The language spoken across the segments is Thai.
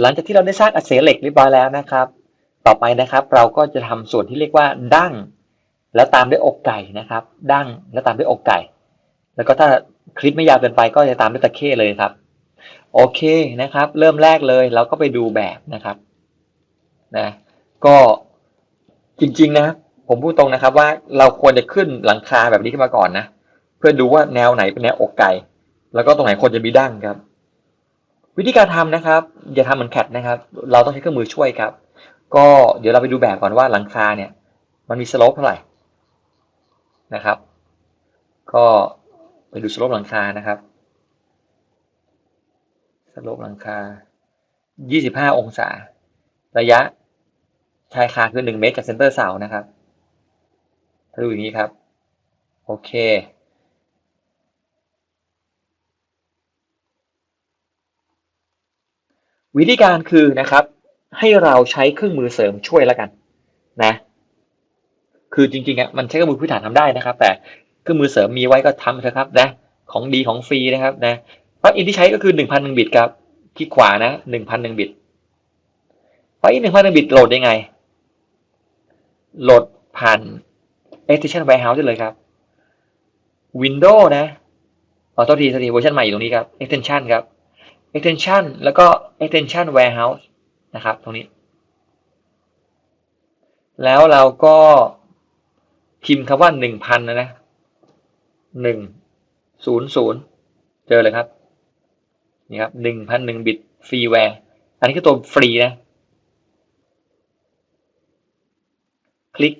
หลังจากที่เราได้สร้างอเสเหล็กเรียบร้อยแล้วนะครับ ต่อไปนะครับ เราก็จะทำส่วนที่เรียกว่าดั้ง แล้วตามด้วยอกไก่นะครับ ดั้งแล้วตามด้วยอกไก่ แล้วก็ถ้าคลิปไม่ยาวเกินไปก็จะตามด้วยตะเข้เลยครับ โอเคนะครับ เริ่มแรกเลยเราก็ไปดูแบบนะครับนะก็จริงๆนะผมพูดตรงนะครับว่าเราควรจะขึ้นหลังคาแบบนี้ขึ้นมาก่อนนะ เพื่อดูว่าแนวไหนเป็นแนวอกไก่ แล้วก็ตรงไหนควรจะมีดั้งครับ วิธีการทำนะครับ อย่าทำเหมือนแคทนะครับ เราต้องใช้เครื่องมือช่วยครับ ก็เดี๋ยวเราไปดูแบบก่อนว่าหลังคาเนี่ย มันมีสโลปเท่าไหร่นะครับ ก็ไปดูสโลปหลังคานะครับสโลปหลังคา 25 องศา ระยะชายคาคือ 1 เมตรจากเซนเตอร์เสานะครับถ้าดูอย่างนี้ครับ โอเค วิธีการคือนะครับ ให้เราใช้เครื่องมือเสริมช่วยแล้วกันนะ คือจริงๆอะมันใช้เครื่องมือพื้นฐานทำได้นะครับ แต่เครื่องมือเสริมมีไว้ก็ทำเถอะครับนะ ของดีของฟรีนะครับนะปลั๊กอินที่ใช้ก็คือหนึ่งพันหนึ่งบิตครับคลิกขวานะหนึ่งพันหนึ่งบิตปลั๊กอินหนึ่งพันหนึ่งบิตโหลดยังไง โหลดผ่าน Extension Warehouse ได้เลยครับ Windows นะขอโทษทีโทษทีเวอร์ชันใหม่อยู่ตรงนี้ครับ Extension ครับ Extension แล้วก็ Extension Warehouse นะครับตรงนี้ แล้วเราก็พิมพ์คำว่าหนึ่งพันนะนะหนึ่งศูนย์ศูนย์เจอเลยครับ นี่ครับหนึ่งพันหนึ่งบิตฟรีแวร์อันนี้คือตัวฟรีนะ คลิก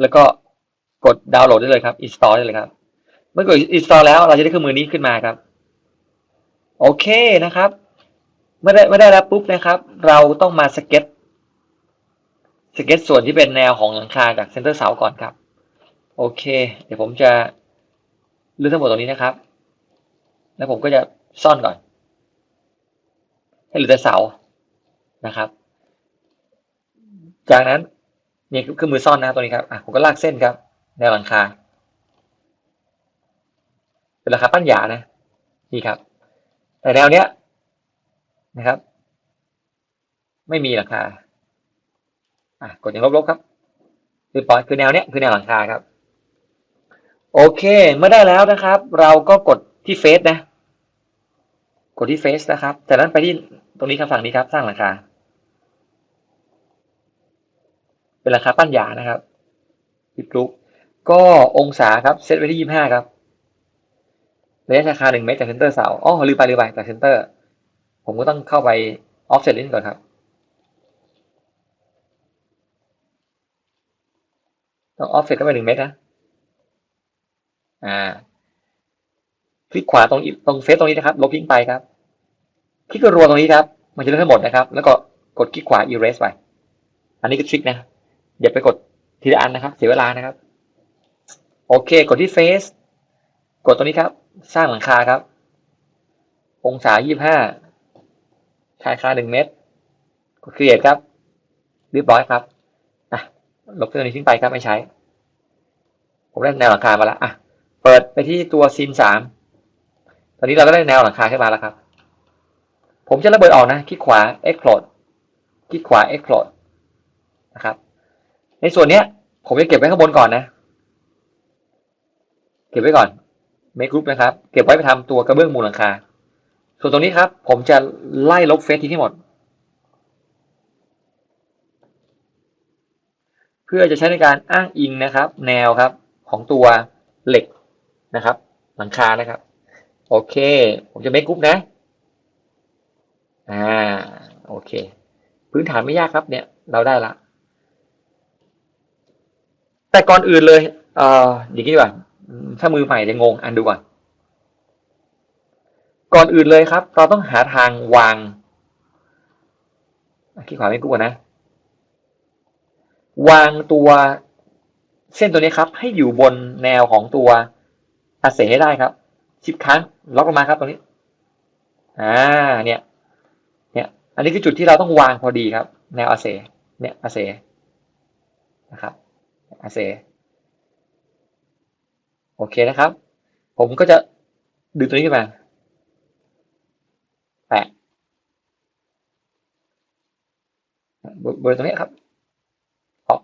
แล้วก็กดดาวน์โหลดได้เลยครับ install ได้เลยครับ เมื่อกด install แล้วเราจะได้เครื่องมือนี้ขึ้นมาครับ โอเคนะครับเมื่อได้เมื่อได้แล้วปุ๊บนะครับ เราต้องมาสเก็ตสเก็ตส่วนที่เป็นแนวของหลังคาจากเซนเตอร์เสาก่อนครับ โอเค เดี๋ยวผมจะเลือกทั้งหมดตรงนี้นะครับ แล้วผมก็จะซ่อนก่อน ให้เหลือแต่เสานะครับ จากนั้นนี่คือมือซ่อนนะตัวนี้ครับอะผมก็ลากเส้นครับแนวหลังคา เป็นราคาปั้นหยานะนี่ครับ แต่แนวเนี้ยนะครับ ไม่มีหลังคา อะกดอย่างลบๆครับ คือปอยคือแนวเนี้ยคือแนวหลังคาครับ โอเคเมื่อได้แล้วนะครับ เราก็กดที่เฟซนะ กดที่เฟซนะครับจากนั้นไปที่ตรงนี้ครับฝั่งนี้ครับ สร้างหลังคาเป็นหลังคาปั้นหยานะครับพิกลุกก็องศาครับเซตไว้ที่ยี่ห้าครับ ระยะชาคาหนึ่งเมตรจากเซนเตอร์เสาอ๋อลืมไปลืมไปจากเซนเตอร์ ผมก็ต้องเข้าไปออฟเซตลินก่อนครับ ต้องออฟเซตเข้าไปหนึ่งเมตรนะ อ่า คลิกขวาตรงตรงเฟซตรงนี้นะครับ ลบทิ้งไปครับ คลิกรัวตรงนี้ครับ มันจะเลือกทั้งหมดนะครับ แล้วก็กดคลิกขวา erase ไป อันนี้ก็ทริคนะอย่าไปกดทีละอันนะครับ เสียเวลานะครับ โอเค กดที่เฟซ กดตรงนี้ครับ สร้างหลังคาครับ องศายี่ห้าชายคาหนึ่งเมตร กด create ครับเรียบร้อยครับอะลบตัวนี้ทิ้งไปครับไม่ใช้ ผมได้แนวหลังคามาแล้วอะเปิดไปที่ตัวซีนสามตอนนี้เราก็ได้แนวหลังคาขึ้นมาแล้วครับ ผมจะระเบิดออกนะคลิกขวา explode คลิกขวา explode นะครับ ในส่วนเนี้ย ผมจะเก็บไว้ข้างบนก่อนนะ เก็บไว้ก่อน make group นะครับ เก็บไว้ไปทำตัวกระเบื้องมูลหลังคา ส่วนตรงนี้ครับ ผมจะไล่ลบเฟซทิ้งให้หมด เพื่อจะใช้ในการอ้างอิงนะครับ แนวครับของตัวเหล็กนะครับ หลังคานะครับ โอเค ผมจะ make group นะอ่าโอเค พื้นฐานไม่ยากครับเนี่ย เราได้ละแต่ก่อนอื่นเลย เอ่ออย่างนี้ดีกว่า ถ้ามือใหม่จะงงอันดูก่อน ก่อนอื่นเลยครับ เราต้องหาทางวางคลิกขวาไม่กูก่อนะ วางตัวเส้นตัวนี้ครับ ให้อยู่บนแนวของตัวอาเสให้ได้ครับ ชิปค้างล็อกลงมาครับตรงนี้ อ่า เนี่ย เนี่ย อันนี้คือจุดที่เราต้องวางพอดีครับ แนวอาเสเนี่ยอาเสนะครับอาเซ โอเคนะครับ ผมก็จะดึงตัวนี้ขึ้นมาแปะเบอร์เบอร์ตรงนี้ครับออก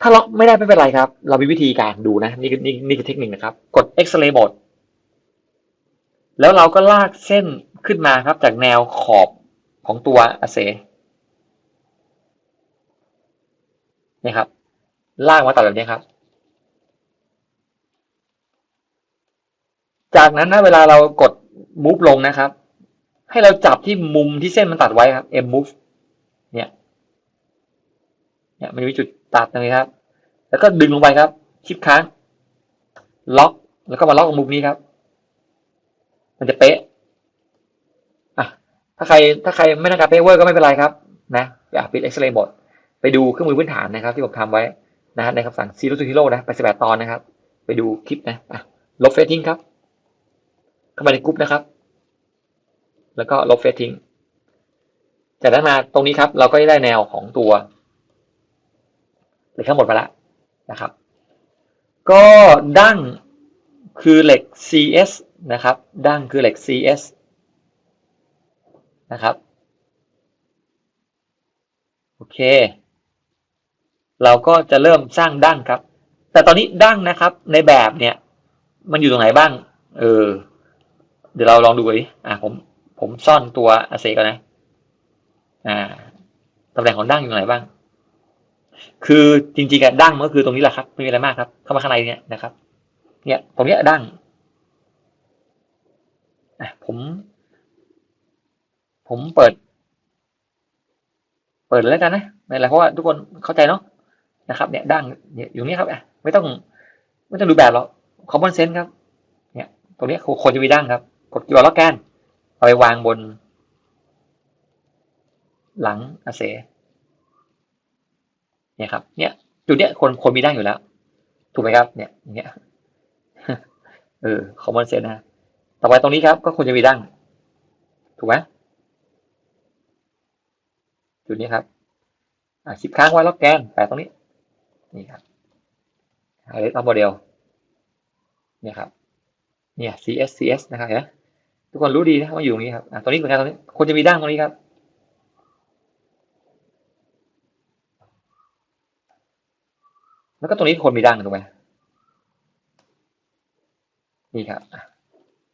ถ้าล็อกไม่ได้ไม่เป็นไรครับ เรามีวิธีการดูนะ นี่คือนี่นี่คือเทคนิคนะครับ กด X-ray mode แล้วเราก็ลากเส้นขึ้นมาครับ จากแนวขอบของตัวอะเซนี่ครับ ลากมาตัดแบบนี้ครับ จากนั้นนะเวลาเรากด move ลงนะครับ ให้เราจับที่มุมที่เส้นมันตัดไว้ครับ m move เนี่ย เนี่ยมันมีจุดตัดตรงนี้ครับ แล้วก็ดึงลงไปครับ ชิปค้าง ล็อก แล้วก็มาล็อกตรงมุมนี้ครับ มันจะเป๊ะอะถ้าใครถ้าใครไม่ต้องการเป๊ะเวอร์ก็ไม่เป็นไรครับ นะอย่าปิดเอ็กซเรย์หมด ไปดูเครื่องมือพื้นฐานนะครับ ที่ผมทำไว้นะฮะในคำสั่ง zero to hero นะ ไปสิบแปดตอนนะครับ ไปดูคลิปนะอะลบเฟซทิ้งครับ เข้ามาในกรุ๊ปนะครับ แล้วก็ลบเฟซทิ้ง จากนั้นมาตรงนี้ครับ เราก็ได้แนวของตัวเหล็กทั้งหมดไปแล้วนะครับ ก็ดั้งคือเหล็ก CS นะครับ ดั้งคือเหล็ก CS นะครับโอเค เราก็จะเริ่มสร้างดั้งครับ แต่ตอนนี้ดั้งนะครับ ในแบบเนี่ย มันอยู่ตรงไหนบ้าง เออ เดี๋ยวเราลองดูดิอ่าผมผมซ่อนตัวอาเซก่อนนะ อ่าตำแหน่งของดั้งอยู่ไหนบ้าง คือจริงๆอะดั้งมันก็คือตรงนี้แหละครับ ไม่มีอะไรมากครับ เข้ามาข้างในเนี่ยนะครับ เนี่ย ตรงเนี้ยดั้งอะผม ผมเปิด เปิดแล้วกันนะไม่เป็นไรเพราะว่าทุกคนเข้าใจเนาะนะครับ เนี่ยดั้งเนี่ยอยู่นี้ครับอะไม่ต้อง ไม่ต้องดูแบบหรอก common sense ครับ เนี่ย ตรงนี้ควรจะมีดั้งครับ กดกีย์ล็อกแกนเอาไปวางบน หลังอาเซเนี่ยครับ เนี่ย จุดเนี้ยคนคนมีดั้งอยู่แล้ว ถูกไหมครับ เนี่ยเงี้ยเออ common sense นะต่อไปตรงนี้ครับ ก็ควรจะมีดั้งถูกไหมจุดนี้ครับอ่าชิปค้างไว้แล็อกแกนแปะตรงนี้ นี่ครับไฮไลท์ท็อปโมเดลเนี่ยครับ เนี่ย CS CS นะครับเห็นไหม ทุกคนรู้ดีนะว่าอยู่ตรงนี้ครับตรงนี้เหมือนกันตรงนี้ควรจะมีดั้งตรงนี้ครับ แล้วก็ตรงนี้ควรมีดั้งถูกไหมนี่ครับ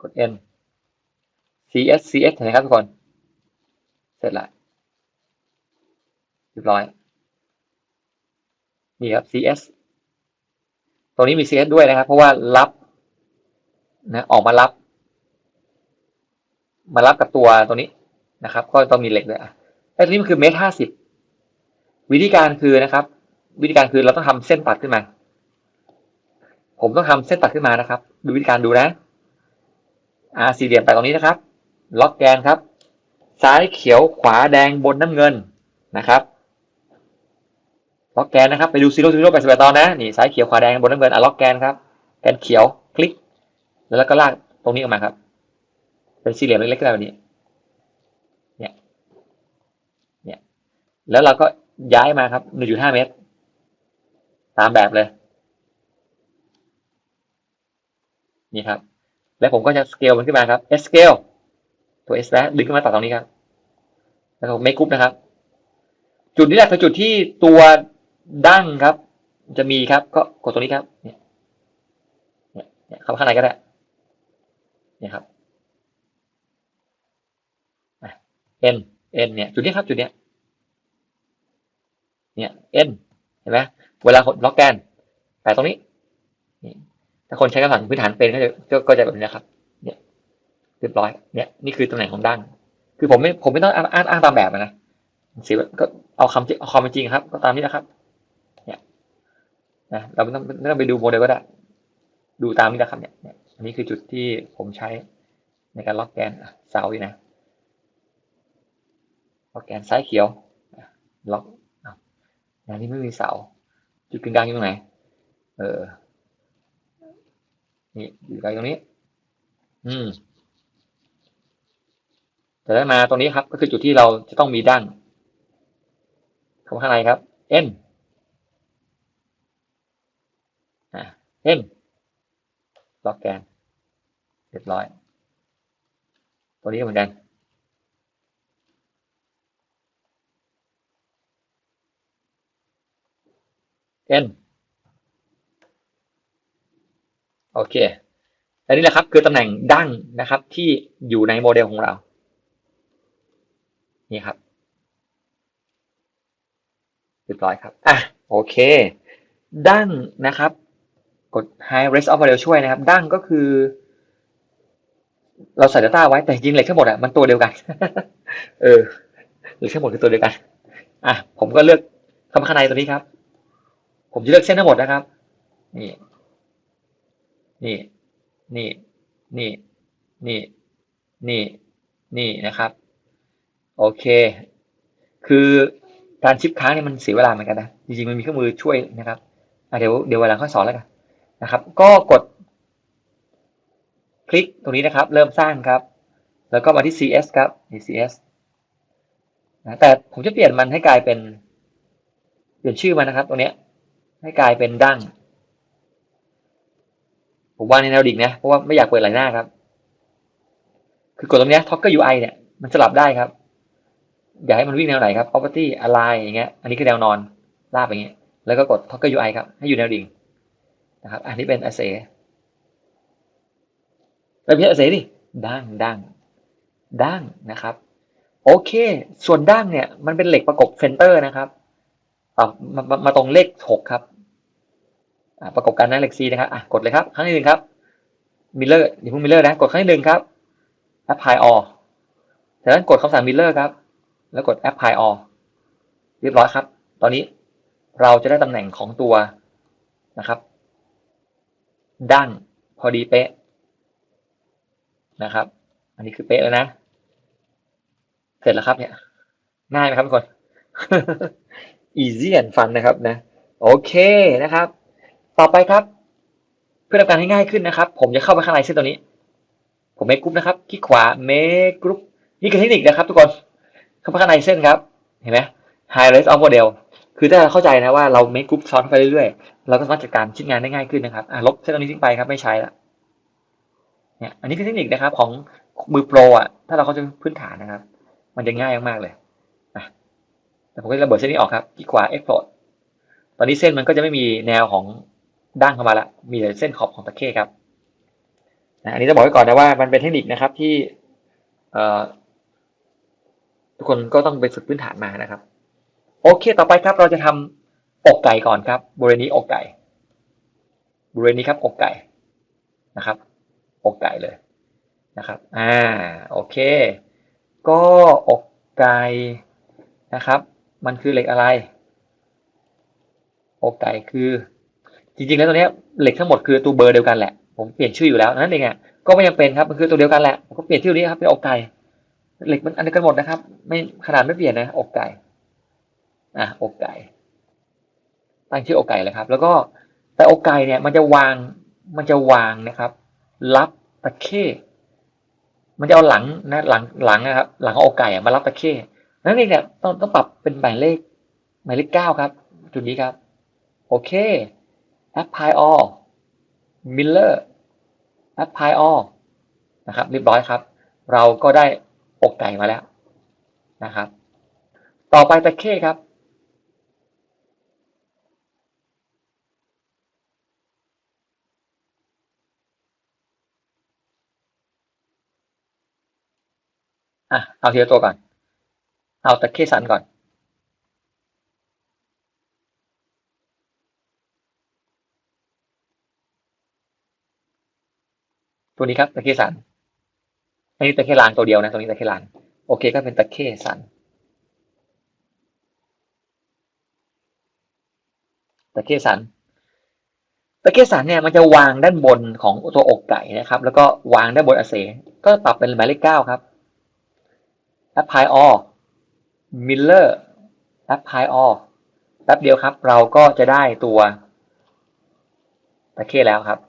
กด N CS CS เห็นไหมครับทุกคน เสร็จละเรียบร้อย นี่ครับ CS ตรงนี้มี CS ด้วยนะครับ เพราะว่ารับนะออกมารับ มารับกับตัวตัวนี้นะครับ ก็ต้องมีเหล็กด้วยอะไอ้ตัวนี้มันคือเมตรห้าสิบวิธีการคือนะครับ วิธีการคือเราต้องทำเส้นตัดขึ้นมา ผมต้องทำเส้นตัดขึ้นมานะครับ ดูวิธีการดูนะอ่าสี่เหลี่ยมไปตรงนี้นะครับ ล็อกแกนครับ ซ้ายเขียวขวาแดงบนน้ำเงินนะครับล็อกแกนนะครับไปดูซีโร่ซีโร่แปดสิบแปดตอนนะนี่ซ้ายเขียวขวาแดงบนน้ำเงินอะล็อกแกนครับแกนเขียวคลิก แล้วก็ลากตรงนี้ออกมาครับ เป็นสี่เหลี่ยมเล็กๆแบบนี้ เนี่ย เนี่ย แล้วเราก็ย้ายมาครับหนึ่งจุดห้าเมตร ตามแบบเลย นี่ครับ แล้วผมก็จะสเกลมันขึ้นมาครับ S scale ตัว S แล้วดึงขึ้นมาตัดตรงนี้ครับ แล้วก็ make group นะครับ จุดนี้แหละคือจุดที่ตัวดั้งครับ จะมีครับ ก็กดตรงนี้ครับ เนี่ย เนี่ยเนี่ยเข้าข้างในก็ได้ เนี่ยครับ N N เนี่ยจุดนี้ครับจุดเนี้ยเนี่ย N เห็นไหมเวลาล็อกแกนแต่ตรงนี้ถ้าคนใช้คำสั่งพื้นฐานเป็นก็จะก็จะแบบนี้ครับ เนี่ยเรียบร้อยเนี่ยนี่คือตำแหน่งของดั้งคือผมไม่ผมไม่ต้องอ้างอ้างตามแบบนะสิก็เอาคำเอาความเป็นจริงครับ ก็ตามนี้นะครับ เนี่ยนะเราไม่ต้องไม่ต้องไปดูโมเดลก็ได้ ดูตามนี้นะครับเนี่ยนี่ยอันนี้คือจุดที่ผมใช้ในการล็อกแกนเสาอยู่นะ ล็อกแกนซ้ายเขียวล็อกอะอันนี้ไม่มีเสา จุดกึ่งกลางอยู่ตรงไหน เออ นี่อยู่กลตรงนี้ อืมแต่ได้มาตรงนี้ครับ ก็คือจุดที่เราจะต้องมีดั้งเข้ามาข้างในครับ n อ่า n ล็อกแกนเรียบร้อย ตัวนี้ก็เหมือนกัน n โอเคอันนี้แหละครับ คือตำแหน่งดั้งนะครับ ที่อยู่ในโมเดลของเรา นี่ครับเรียบร้อยครับอะโอเค ดั้งนะครับ กด high rest of model ช่วยนะครับ ดั้งก็คือ เราใส่ data ไว้แต่จริงเหล็กทั้งหมดอะมันตัวเดียวกัน เออเหล็กทั้งหมดคือตัวเดียวกันอะผมก็เลือกคำข้างในตัวนี้ครับ ผมจะเลือกเส้นทั้งหมดนะครับ นี่ นี่ นี่ นี่ นี่ นี่ นี่นะครับ โอเค คือการชิปค้างเนี่ยมันเสียเวลาเหมือนกันนะ จริงๆมันมีเครื่องมือช่วยนะครับเดี๋ยวเดี๋ยวเวลาค่อยสอนแล้วกันนะครับ ก็กด คลิกตรงนี้นะครับ เริ่มสร้างครับ แล้วก็มาที่ CS ครับนี่ CS นะแต่ผมจะเปลี่ยนมันให้กลายเป็น เปลี่ยนชื่อมันนะครับ ตรงเนี้ย ให้กลายเป็นดั้ง ผมวางในแนวดิ่งนะ เพราะว่าไม่อยากเปิดหลายหน้าครับ คือกดตรงนี้ Toggle UI เนี่ย มันสลับได้ครับ อยากให้มันวิ่งแนวไหนครับ property align อย่างเงี้ย อันนี้คือแนวนอน ลากไปอย่างเงี้ย แล้วก็กด Toggle UI ครับ ให้อยู่แนวดิ่งนะครับ อันนี้เป็น array แล้วพี่ array ดิดั้งดั้งดั้งนะครับโอเค ส่วนดั้งเนี่ย มันเป็นเหล็กประกบเฟนเตอร์นะครับ อ่ามามามาตรงเลขหกครับ ประกอบกันนเลข C นะครับอะกดเลยครับ ครั้งที่หนึ่งครับมิลเลอร์อย่าเพิ่งมิลเลอร์นะกดครั้งที่หนึ่งครับ apply all จากนั้นกดคำสั่งมิลเลอร์ครับ แล้วกด apply all เรียบร้อยครับ ตอนนี้เราจะได้ตำแหน่งของตัวนะครับดั้งพอดีเป๊ะนะครับ อันนี้คือเป๊ะแล้วนะ เสร็จแล้วครับเนี่ยง่ายไหมครับทุกคน easy and fun นะครับนะ โอเคนะครับ ต่อไปครับ เพื่อทำการให้ง่ายขึ้นนะครับ ผมจะเข้าไปข้างในเส้นตัวนี้ ผมเมคกรุ๊ปนะครับคลิกขวาเมคกรุ๊ปนี่คือเทคนิคนะครับ ทุกคนเข้าไปข้างในเส้นครับ เห็นไหม high res of model คือถ้าเราเข้าใจนะว่าเราเมคกรุ๊ปซ้อนไปเรื่อยๆ เราก็สามารถจัดการชิ้นงานได้ง่ายขึ้นนะครับอะลบเส้นตรงนี้ทิ้งไปครับไม่ใช้ละเนี่ยอันนี้คือเทคนิคนะครับของมือโปรอะถ้าเราเข้าใจพื้นฐานนะครับ มันจะง่ายมากๆเลยอะแต่ผมก็จะระเบิดเส้นนี้ออกครับที่ขวา export ตอนนี้เส้นมันก็จะไม่มีแนวของ ดั้งเข้ามาละมีแต่เส้นขอบของตะเข้ครับนะอันนี้จะบอกไว้ก่อนนะว่ามันเป็นเทคนิคนะครับที่ทุกคนก็ต้องไปฝึกพื้นฐานมานะครับ โอเค ต่อไปครับเราจะทำอกไก่ก่อนครับบริเวณนี้อกไก่บริเวณนี้ครับอกไก่นะครับ อกไก่เลยนะครับ อ่า โอเค ก็อกไก่นะครับ มันคือเหล็กอะไร อกไก่คือ จริงๆแล้วตัวนี้เหล็กทั้งหมดคือตัวเบอร์เดียวกันแหละ ผมเปลี่ยนชื่ออยู่แล้วนั่นเองอะก็ไม่ยังเป็นครับมันคือตัวเดียวกันแหละผมก็เปลี่ยนชื่อนี้ครับเป็นอกไก่เหล็กมันอันเดียวกันหมดนะครับ ไม่ขนาดไม่เปลี่ยนนะอกไก่อะอกไก่ตั้งชื่ออกไก่เลยครับ แล้วก็แต่อกไก่เนี่ยมันจะวางมันจะวางนะครับ รับตะเข้มันจะเอาหลังนะหลังหลังนะครับ หลังของอกไก่มารับตะเข้นั่นเองเนี่ยต้องต้องปรับเป็นหมายเลขหมายเลขเก้าครับ จุดนี้ครับ โอเค apply all miller apply all นะครับเรียบร้อยครับ เราก็ได้อกไก่มาแล้วนะครับ ต่อไปตะเข้ครับอะเอาทีละตัวก่อน เอาตะเข้สันก่อน ตัวนี้ครับตะเข้สันอันนี้ตะเข้ลานตัวเดียวนะตัวนี้ตะเข้ลาน โอเคก็เป็นตะเข้สันตะเข้สันตะเข้สันเนี่ยมันจะวางด้านบนของตัวอกไก่นะครับ แล้วก็วางด้านบนอาเซก็ปรับเป็นหมายเลขเก้าครับ apply all miller apply all แป๊บเดียวครับ เราก็จะได้ตัวตะเข้แล้วครับ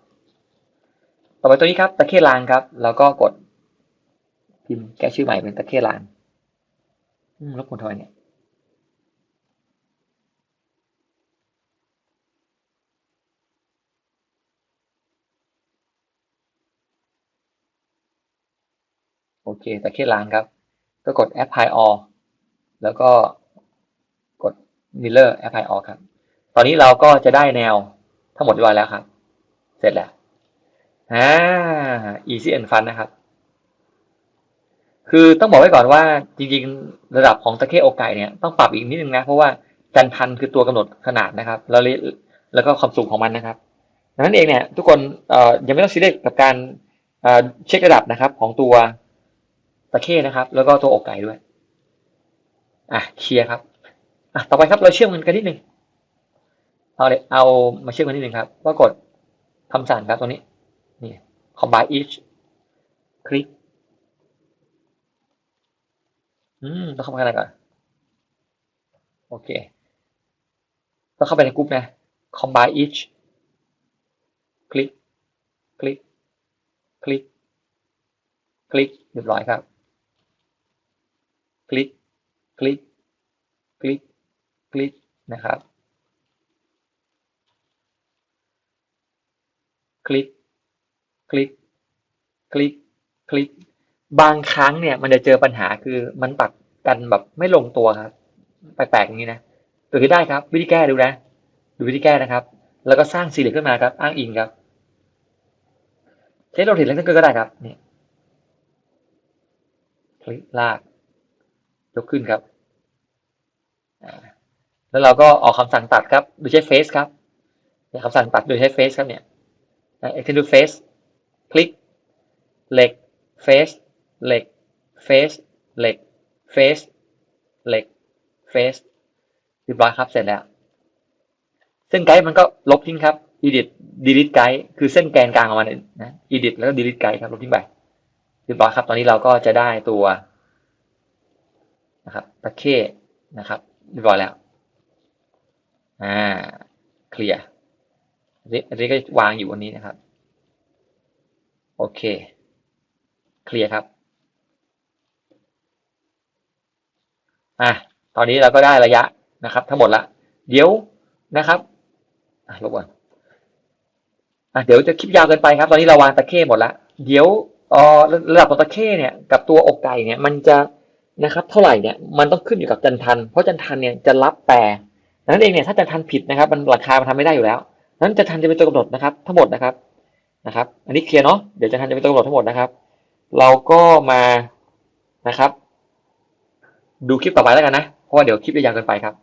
ต่อไปตัวนี้ครับตะเข้ลางครับ แล้วก็กดพิมพ์แก้ชื่อใหม่เป็นตะเข้ลางลบกวนทอยเนี่ยโอเคตะเข้ลางครับ ก็กด apply all แล้วก็กด mirror apply all ครับ ตอนนี้เราก็จะได้แนวทั้งหมดเรียบร้อยแล้วครับ เสร็จแล้ว อ่า easy and fun นะครับ คือต้องบอกไว้ก่อนว่า จริงๆ ระดับของตะเข้อกไก่เนี่ยต้องปรับอีกนิดนึงนะ เพราะว่าจันทันคือตัวกำหนดขนาดนะครับ แล้วแล้วก็ความสูงของมันนะครับดังนั้นเองเนี่ยทุกคนเอ่อยังไม่ต้องซีเรียสกับการเอ่อเช็คระดับนะครับ ของตัวตะเข้นะครับ แล้วก็ตัวอกไก่ด้วย อะเคลียร์ครับอะต่อไปครับเราเชื่อมมันกันนิดนึงเอาเลยเอามาเชื่อมกันนิดนึงครับ ว่ากดคำสั่งครับตรง นี่ combine each คลิก อืมต้องเข้าไปอะไรก่อน โอเคต้องเข้าไปในกลุ่มนะ combine each คลิก คลิก คลิก คลิกเรียบร้อยครับ คลิก คลิก คลิก คลิก นะครับ คลิก ลิก คลิก คลิก บางครั้งเนี่ยมันจะเจอปัญหาคือมันตัดกันแบบไม่ลงตัวครับ แปลกๆอย่างนี้นะเกิดขึ้นได้ครับ วิธีแก้ดูนะ ดูวิธีแก้นะครับ แล้วก็สร้างสี่เหลี่ยมขึ้นมาครับ อ้างอิงครับใช้โรเทตเล็กก็ได้ครับเนี่ยคลิกลากยกขึ้นครับ แล้วเราก็ออกคำสั่งตัดครับ โดยใช้เฟซครับคำสั่งตัดโดยใช้เฟซครับเนี่ย extend to face คลิก เหล็ก face เหล็ก face เหล็ก face เหล็ก face เรียบร้อยครับ เสร็จแล้วเส้นไกด์มันก็ลบทิ้งครับ edit delete ไกด์คือเส้นแกนกลางของมันนะ edit แล้วก็ delete ไกด์ครับ ลบทิ้งไปเรียบร้อยครับ ตอนนี้เราก็จะได้ตัวนะครับตะเข้นะครับเรียบร้อยแล้ว อ่า เคลียร์อันนี้อันนี้ก็วางอยู่วันนี้นะครับ โอเค เคลียร์ครับ อะ ตอนนี้เราก็ได้ระยะนะครับ ทั้งหมดละ เดี๋ยวนะครับ อะลบก่อนอะเดี๋ยวจะคลิปยาวเกินไปครับ ตอนนี้เราวางตะเข้หมดละ เดี๋ยวเอ่อระดับของตะเข้เนี่ย กับตัวอกไก่เนี่ย มันจะนะครับ เท่าไหร่เนี่ย มันต้องขึ้นอยู่กับจันทัน เพราะจันทันเนี่ยจะรับแปรนั้นเองเนี่ย ถ้าจันทันผิดนะครับ มันราคามันทำไม่ได้อยู่แล้ว นั้นจันทันจะเป็นตัวกำหนดนะครับ ทั้งหมดนะครับ นะครับ อันนี้เคลียร์เนาะ เดี๋ยวจะทันจะเป็นตัวกำหนดทั้งหมดนะครับ เราก็มานะครับ ดูคลิปต่อไปแล้วกันนะ เพราะว่าเดี๋ยวคลิปจะยาวเกินไปครับ